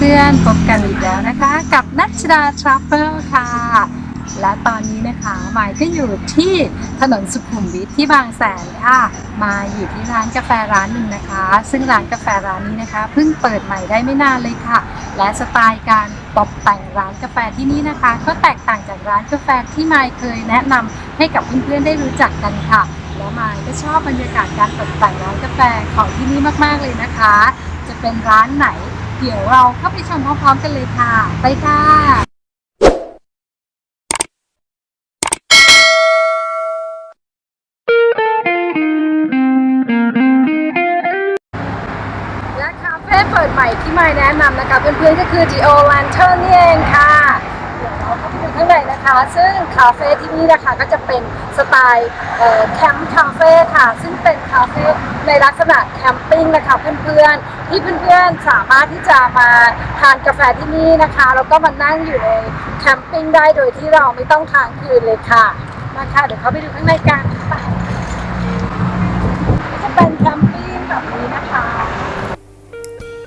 เพื่อนๆพบกันอีกแล้วนะคะ กับนัชดาทรัฟเฟิลค่ะ และตอนนี้นะคะหมายก็อยู่ที่ถนนสุขุมวิทที่บางแสนค่ะ มาอยู่ที่ร้านกาแฟร้านหนึ่งนะคะ ซึ่งร้านกาแฟร้านนี้นะคะเพิ่งเปิดใหม่ได้ไม่นานเลยค่ะ และสไตล์การตกแต่งร้านกาแฟที่นี่นะคะ ก็แตกต่างจากร้านกาแฟที่มายเคยแนะนำให้กับเพื่อนๆได้รู้จักกันค่ะ และมายก็ชอบบรรยากาศการตกแต่งร้านกาแฟของที่นี่มากๆเลยนะคะ จะเป็นร้านไหน เดี๋ยวเราเข้าไปชมพร้อมๆกันเลยค่ะ ไปค่ะ และคาเฟ่เปิดใหม่ที่ไม่แนะนำนะคะเพื่อนๆก็คือ Geo Lantern นี่เองค่ะเนียวเราเข้าไปดูข้างในนะคะ ซึ่งคาเฟ่ที่นี่นะคะก็จะเป็นสไตล์แคมป์คาเฟ่ค่ะ ซึ่งเป็นคาเฟ่ในลักษณะแคมปิ้งนะคะเพื่อนๆ ที่เพื่อนๆสามารถที่จะมาทานกาแฟที่นี่นะคะ แล้วก็มานั่งอยู่ในแคมปิ้งได้โดยที่เราไม่ต้องค้างคืนเลยค่ะมาค่ะเดี๋ยวเขาไปดูข้างในกันค่ะจะเป็นแคมปิ้งแบบนี้นะคะ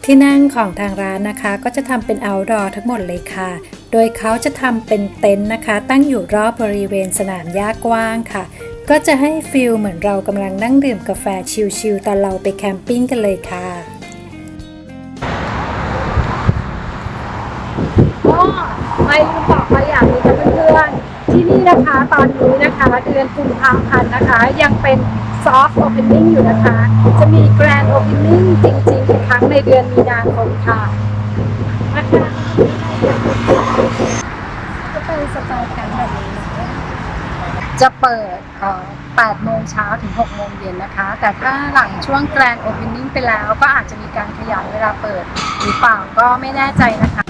ที่นั่งของทางร้านนะคะก็จะทำเป็น outdoor ทั้งหมดเลยค่ะ โดยเขาจะทำเป็นเต็นท์นะคะ ตั้งอยู่รอบบริเวณสนามหญ้ากว้างค่ะ ก็จะให้ฟิลเหมือนเรากำลังนั่งดื่มกาแฟชิลๆตอนเราไปแคมปิ้งกันเลยค่ะก็ไม่ลืมบอกไปอย่างนี้ค่ะเพื่อนๆที่นี่นะคะตอนนี้นะคะเดือนกุมภาพันธ์นะคะ ยังเป็น soft opening อยู่นะคะ จะมี grand opening จริงๆอีกครั้งในเดือนมีนาคมค่ะเป็นสไตล์การแบบนี้นะคะ จะเปิด8โมงเช้าถึง 6 โมงเย็นนะคะ แต่ถ้าหลังช่วงแกรนด์โอเพนนิ่งไปแล้ว ก็อาจจะมีการขยายเวลาเปิดหรือเปล่าก็ไม่แน่ใจนะคะ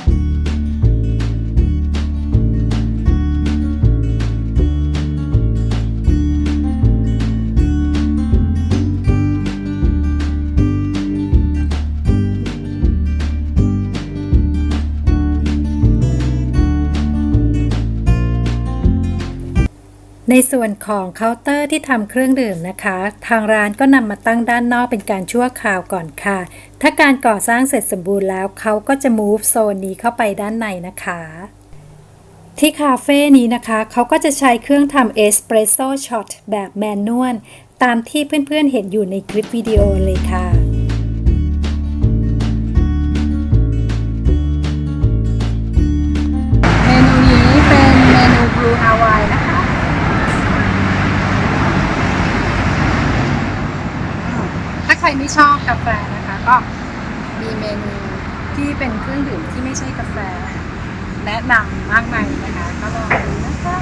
ในส่วนของเคาน์เตอร์ที่ทำเครื่องดื่มนะคะ ทางร้านก็นำมาตั้งด้านนอกเป็นการชั่วคราวก่อนค่ะ ถ้าการก่อสร้างเสร็จสมบูรณ์แล้วเขาก็จะ move โซนนี้เข้าไปด้านในนะคะ ที่คาเฟ่นี้นะคะเขาก็จะใช้เครื่องทำเอสเปรสโซ่ช็อตแบบแมนนวลตามที่เพื่อนๆเห็นอยู่ในคลิปวิดีโอเลยค่ะ รไม่ชอบกาแฟนะคะ ก็มีเมนูที่เป็นเครื่องดื่มที่ไม่ใช่กาแฟ แนะนำมากมายนะคะ ก็ลองดูนะคะ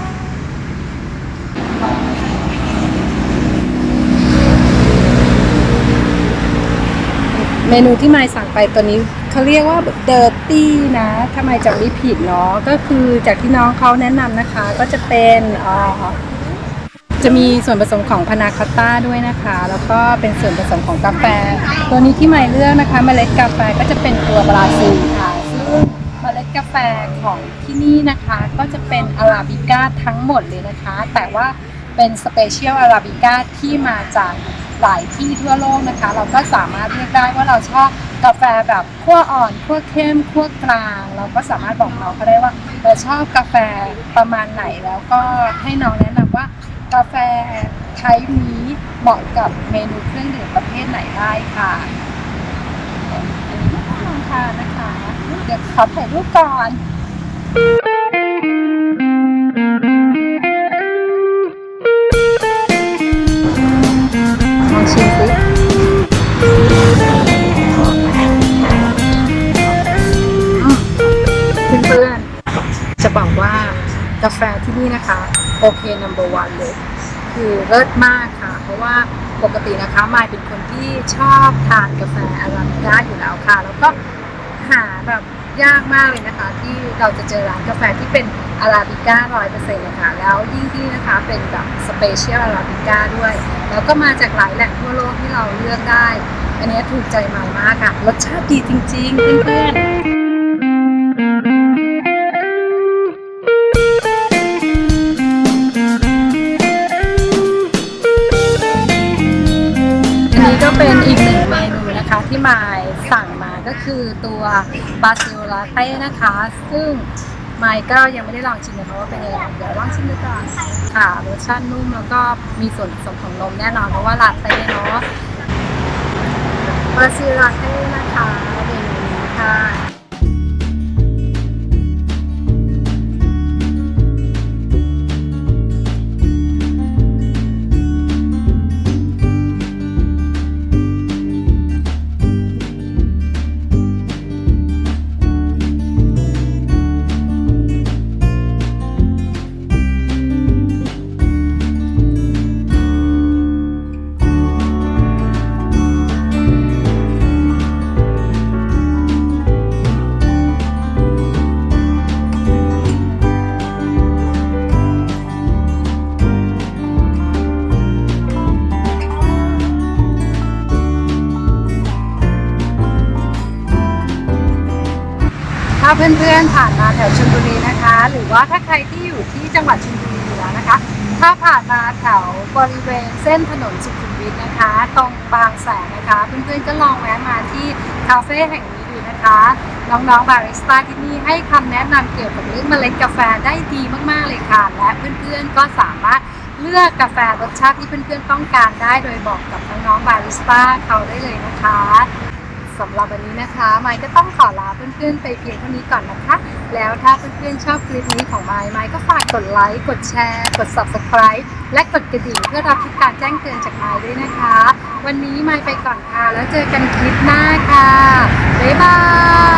เมนูที่มายสั่งไปตัวนี้เขาเรียกว่าเดอร์ตี้นะถ้าไมจำไม่ผิดเนาะก็คือจากที่น้องเขาแนะนำนะคะ ก็จะเป็นอ่อ จะมีส่วนผสมของพานาคอตต้าด้วยนะคะ แล้วก็เป็นส่วนผสมของกาแฟ ตัวนี้ที่ไม่เลือกนะคะเมล็ดกาแฟก็จะเป็นตัวบราซิลค่ะซึ่งเมล็ดกาแฟของที่นี่นะคะ ก็จะเป็นอาราบิก้าทั้งหมดเลยนะคะ แต่ว่าเป็นสเปเชียลอาราบิก้าที่มาจากหลายที่ทั่วโลกนะคะ เราก็สามารถเลือกได้ว่าเราชอบกาแฟแบบขั้วอ่อนขั้วเข้มขั้วกลาง เราก็สามารถบอกน้องเขาได้ว่าเราชอบกาแฟประมาณไหนแล้วก็ให้น้องแนะนำว่า กาแฟไทป์นี้เหมาะกับเมนูเครื่องดื่มประเภทไหนได้ค่ะอันนี้ก็ลองทานนะคะ เดี๋ยวขอถ่ายรูปก่อนลองชิมสิเพื่อนๆจะบอกว่ากาแฟที่นี่นะคะ โอเค number one เลย คือเลิศมากค่ะ เพราะว่าปกตินะคะมายเป็นคนที่ชอบทานกาแฟอาราบิก้าอยู่แล้วค่ะ แล้วก็หาแบบยากมากเลยนะคะ ที่เราจะเจอร้านกาแฟที่เป็นอาราบิก้าร้อยเปอร์เซ็นต์นะคะแล้วยิ่งที่นะคะเป็นแบบสเปเชียลอาราบิก้าด้วย แล้วก็มาจากหลายแหล่งทั่วโลกที่เราเลือกได้ อันนี้ถูกใจมายมากค่ะ รสชาติดีจริงๆเพื่อนๆ อันนี้ก็เป็นอีกหนึ่งเมนูนะคะที่มายสั่งมาก็คือตัวบาซิลลาเต้นะคะ ซึ่งไมายก็ยังไม่ได้ลองชิมเลยเพราะว่าเป็นยังไงเดี๋ยวลองชิมดูก่อนค่ะรสชาตินุ่มแล้วก็มีส่วนผสมของนมแน่นอนเพราะว่าลาเต้เนาะบาซิลลาเต้นะคะเมนูนี้ค่ะ ถ้าเพื่อนๆผ่านมาแถวชลบุรีนะคะ หรือว่าถ้าใครที่อยู่ที่จังหวัดชลบุรีอยู่แล้วนะคะ ถ้าผ่านมาแถวบริเวณเส้นถนนสุขุมวิทนะคะ ตรงบางแสนนะคะ เพื่อนๆก็ลองแวะมาที่คาเฟ่แห่งนี้ดูนะคะ น้องๆบาริสต้าที่นี่ให้คำแนะนำเกี่ยวกับเรื่องเมล็ดกาแฟได้ดีมากๆเลยค่ะ และเพื่อนๆก็สามารถเลือกกาแฟรสชาติที่เพื่อนๆต้องการได้โดยบอกกับน้องๆบาริสต้าเขาได้เลยนะคะ สำหรับวันนี้นะคะไมค์ก็ต้องขอลาเพื่อนๆไปเพียงเท่านี้ก่อนนะคะ แล้วถ้าเพื่อนๆชอบคลิปนี้ของไมค์ไมค์ก็ฝากกดไลค์กดแชร์ กด subscribe และกดกระดิ่งเพื่อรับทุกการแจ้งเตือนจากไมค์ด้วยนะคะ วันนี้ไมค์ไปก่อนค่ะแล้วเจอกันคลิปหน้าค่ะบ๊ายบาย